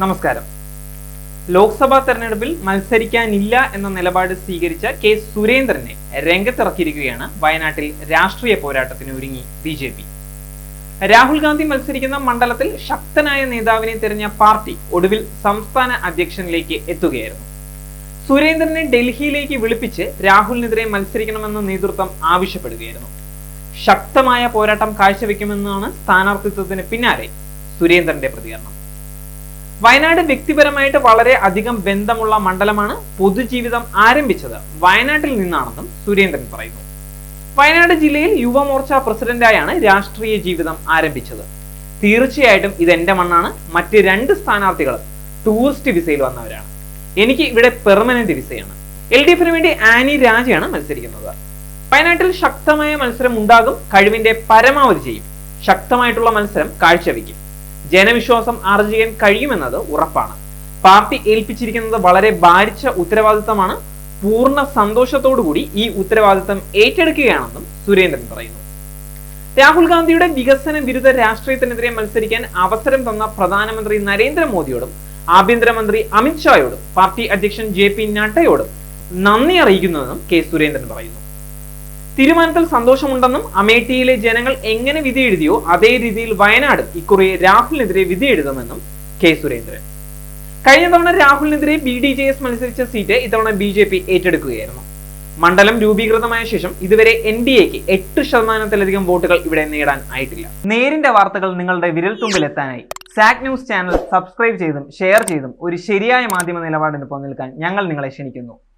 നമസ്കാരം. ലോക്സഭാ തെരഞ്ഞെടുപ്പിൽ മത്സരിക്കാനില്ല എന്ന നിലപാട് സ്വീകരിച്ച കെ സുരേന്ദ്രനെ രംഗത്തിറക്കിയിരിക്കുകയാണ് വയനാട്ടിൽ രാഷ്ട്രീയ പോരാട്ടത്തിന് ഒരുങ്ങി B J P. Rahul Gandhi മത്സരിക്കുന്ന മണ്ഡലത്തിൽ ശക്തനായ നേതാവിനെ തിരഞ്ഞ പാർട്ടി ഒടുവിൽ സംസ്ഥാന അധ്യക്ഷനിലേക്ക് എത്തുകയായിരുന്നു. സുരേന്ദ്രനെ ഡൽഹിയിലേക്ക് വിളിപ്പിച്ച് രാഹുലിനെതിരെ മത്സരിക്കണമെന്ന നേതൃത്വം ആവശ്യപ്പെടുകയായിരുന്നു. ശക്തമായ പോരാട്ടം കാഴ്ചവെക്കുമെന്നാണ് സ്ഥാനാർത്ഥിത്വത്തിന് പിന്നാലെ സുരേന്ദ്രന്റെ പ്രതികരണം. വയനാട് വ്യക്തിപരമായിട്ട് വളരെ അധികം ബന്ധമുള്ള മണ്ഡലമാണ് പൊതുജീവിതം ആരംഭിച്ചത്. വയനാട്ടിൽ നിന്നാണെന്നും സുരേന്ദ്രൻ പറയുന്നു. വയനാട് ജില്ലയിൽ യുവമോർച്ച പ്രസിഡന്റായാണ് രാഷ്ട്രീയ ജീവിതം ആരംഭിച്ചത്. തീർച്ചയായിട്ടും ഇത് എന്റെ മണ്ണാണ്. മറ്റ് രണ്ട് സ്ഥാനാർത്ഥികൾ ടൂറിസ്റ്റ് വിസയിൽ വന്നവരാണ്. എനിക്ക് ഇവിടെ പെർമനന്റ് വിസയാണ് എൽ ഡി എഫിന് വേണ്ടി ആനി രാജയാണ് മത്സരിക്കുന്നത്. വയനാട്ടിൽ ശക്തമായ മത്സരം ഉണ്ടാകും കഴിവിന്റെ പരമാവധി ചെയ്യും. ശക്തമായിട്ടുള്ള മത്സരം കാഴ്ചവെക്കും. ജനവിശ്വാസം ആർജിക്കാൻ കഴിയുമെന്നത് ഉറപ്പാണ്. പാർട്ടി ഏൽപ്പിച്ചിരിക്കുന്നത് വളരെ ഭാരിച്ച ഉത്തരവാദിത്തമാണ്. പൂർണ സന്തോഷത്തോടുകൂടി ഈ ഉത്തരവാദിത്തം ഏറ്റെടുക്കുകയാണെന്നും സുരേന്ദ്രൻ പറയുന്നു. രാഹുൽ ഗാന്ധിയുടെ വികസന വിരുദ്ധ രാഷ്ട്രീയത്തിനെതിരെ മത്സരിക്കാൻ അവസരം തന്ന പ്രധാനമന്ത്രി നരേന്ദ്രമോദിയോടും ആഭ്യന്തരമന്ത്രി അമിത്ഷായോടും പാർട്ടി അധ്യക്ഷൻ ജെ പി നഡ്ഡയോടും നന്ദി അറിയിക്കുന്നതെന്നും കെ സുരേന്ദ്രൻ പറയുന്നു. തീരുമാനത്തിൽ സന്തോഷമുണ്ടെന്നും അമേഠിയിലെ ജനങ്ങൾ എങ്ങനെ വിധി എഴുതിയോ അതേ രീതിയിൽ വയനാട് ഇക്കുറി രാഹുലിനെതിരെ വിധി എഴുതുമെന്നും കെ സുരേന്ദ്രൻ. കഴിഞ്ഞ തവണ രാഹുലിനെതിരെ ബി ഡി ജെ എസ് മത്സരിച്ച സീറ്റ് ഇത്തവണ ബി ജെ പി ഏറ്റെടുക്കുകയായിരുന്നു. മണ്ഡലം രൂപീകൃതമായ ശേഷം ഇതുവരെ എൻ ഡി എക്ക് എട്ട് ശതമാനത്തിലധികം വോട്ടുകൾ ഇവിടെ നേടാൻ ആയിട്ടില്ല. നേരിന്റെ വാർത്തകൾ നിങ്ങളുടെ വിരൽത്തുമ്പിലെത്താനായി. സാക് ന്യൂസ് ചാനൽ സബ്സ്ക്രൈബ് ചെയ്തും ഷെയർ ചെയ്തും ഒരു ശരിയായ മാധ്യമ നിലപാടിന് നിൽക്കാൻ ഞങ്ങൾ നിങ്ങളെ ക്ഷണിക്കുന്നു.